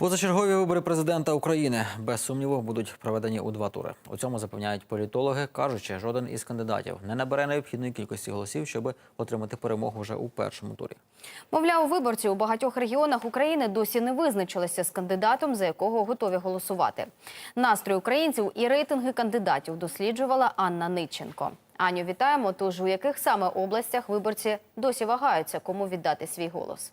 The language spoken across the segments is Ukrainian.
Позачергові вибори президента України без сумніву будуть проведені у два тури. У цьому запевняють політологи, кажучи, жоден із кандидатів не набере необхідної кількості голосів, щоб отримати перемогу вже у першому турі. Мовляв, виборці у багатьох регіонах України досі не визначилися з кандидатом, за якого готові голосувати. Настрій українців і рейтинги кандидатів досліджувала Анна Ниченко. Аню, вітаємо. Тож у яких саме областях виборці досі вагаються, кому віддати свій голос?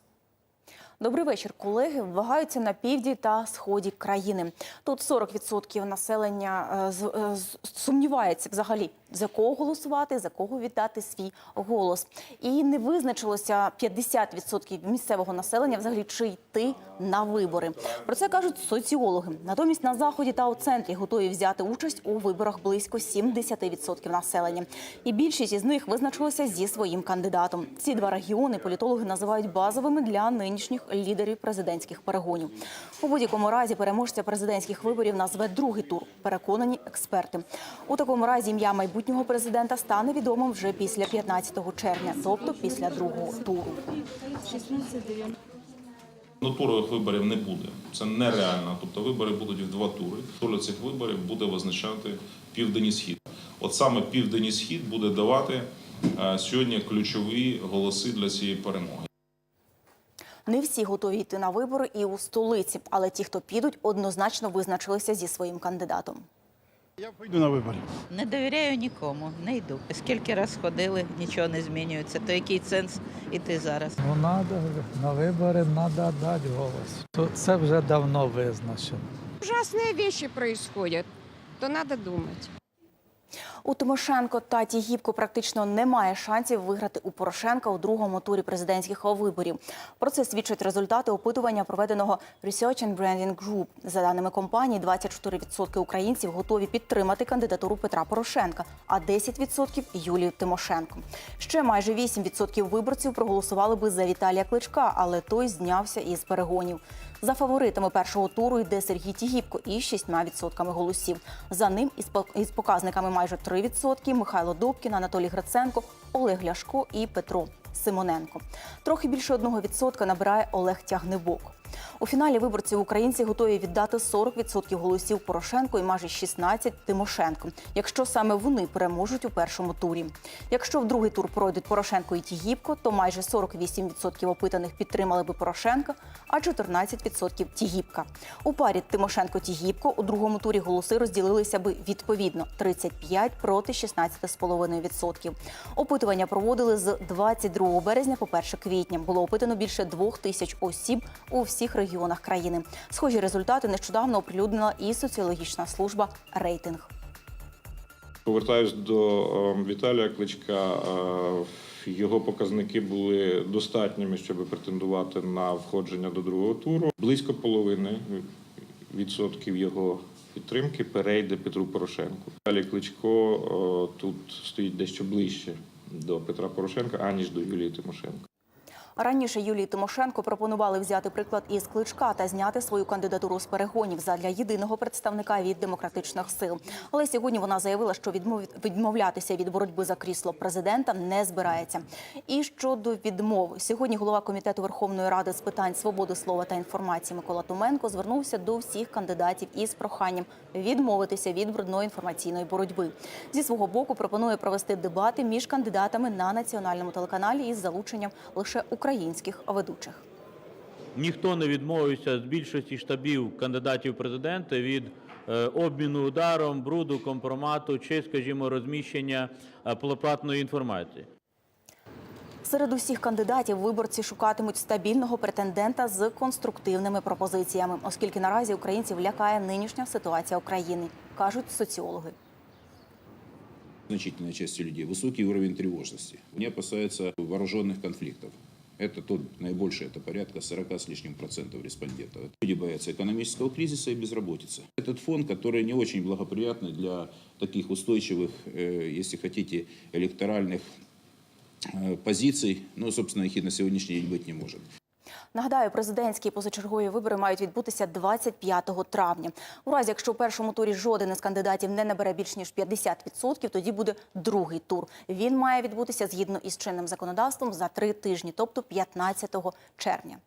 Добрий вечір, колеги. Вагаються на півдні та сході країни. Тут 40% населення е, е, сумнівається взагалі, за кого голосувати, за кого віддати свій голос. І не визначилося 50% місцевого населення взагалі чи йти на вибори. Про це кажуть соціологи. Натомість на заході та у центрі готові взяти участь у виборах близько 70% населення. І більшість із них визначилися зі своїм кандидатом. Ці два регіони політологи називають базовими для нинішніх лідерів президентських перегонів. У будь-якому разі переможця президентських виборів назве другий тур. Переконані експерти. У такому разі ім'я майбутнього президента стане відомим вже після 15 червня, тобто після другого туру. Ну, турових виборів не буде. Це нереально. Тобто вибори будуть в два тури. Долю цих виборів буде визначати південь і схід. От саме південь і схід буде давати е, сьогодні ключові голоси для цієї перемоги. Не всі готові йти на вибори і у столиці, але ті, хто підуть, однозначно визначилися зі своїм кандидатом. Я пойду на вибори. Не довіряю нікому, не йду. Скільки раз ходили, нічого не змінюється. То який сенс іти зараз? Ну, надо, на вибори треба дати голос. Це вже давно визначено. ужасные вещи происходят, то надо думать. У Тимошенко та Тігіпко практично немає шансів виграти у Порошенка у другому турі президентських виборів. Про це свідчать результати опитування, проведеного Research and Branding Group. За даними компанії, 24% українців готові підтримати кандидатуру Петра Порошенка, а 10% – Юлію Тимошенко. Ще майже 8% виборців проголосували би за Віталія Кличка, але той знявся із перегонів. За фаворитами першого туру йде Сергій Тігіпко із 6% голосів. За ним із пок- із показниками майже 3% Михайло Добкін, Анатолій Гриценко, Олег Ляшко і Петро Симоненко. Трохи більше 1% набирає Олег Тягнебок. У фіналі виборці українці готові віддати 40% голосів Порошенко і майже 16% Тимошенко, якщо саме вони переможуть у першому турі. Якщо в другий тур пройдуть Порошенко і Тігіпко, то майже 48% опитаних підтримали би Порошенка, а 14% Тігіпка. У парі Тимошенко-Тігіпко у другому турі голоси розділилися би відповідно 35 проти 16,5%. Опитування проводили з 22 березня по 1 квітня. Було опитано більше двох тисяч осіб у всіх регіонах країни. Схожі результати нещодавно оприлюднила і соціологічна служба рейтинг. Повертаюсь до е, Віталія Кличка. Е, Його показники були достатніми, щоб претендувати на входження до другого туру. Близько половини відсотків його підтримки перейде Петру Порошенку. Віталій Кличко е, тут стоїть дещо ближче до Петра Порошенка, аніж до Юлії Тимошенко. Раніше Юлії Тимошенко пропонували взяти приклад із кличка та зняти свою кандидатуру з перегонів задля єдиного представника від демократичних сил. Але сьогодні вона заявила, що відмов- відмовлятися від боротьби за крісло президента не збирається. І щодо відмов, сьогодні голова комітету Верховної Ради з питань свободи слова та інформації Микола Туменко звернувся до всіх кандидатів із проханням відмовитися від брудної інформаційної боротьби. Зі свого боку пропонує провести дебати між кандидатами на національному телеканалі із залученням лише українських ведучих. Ніхто не відмовився з більшості штабів кандидатів в президенти від е, обміну ударом, бруду, компромату чи, скажімо, розміщення е, платної інформації. Серед усіх кандидатів виборці шукатимуть стабільного претендента з конструктивними пропозиціями, оскільки наразі українців лякає нинішня ситуація України, кажуть соціологи. значительной части людей высокий уровень тревожности. Они опасаются вооруженных конфликтов. Это тот наибольший, это порядка 40 с лишним процентов респондентов. Люди боятся экономического кризиса и безработицы. Этот фон, который не очень благоприятный для таких устойчивых, э, если хотите, электоральных э, позиций, ну, собственно, их и на сегодняшний день быть не может. Нагадаю, президентські позачергові вибори мають відбутися 25 травня. У разі, якщо у першому турі жоден із кандидатів не набере більш ніж 50%, тоді буде другий тур. Він має відбутися згідно із чинним законодавством за три тижні, тобто 15 червня.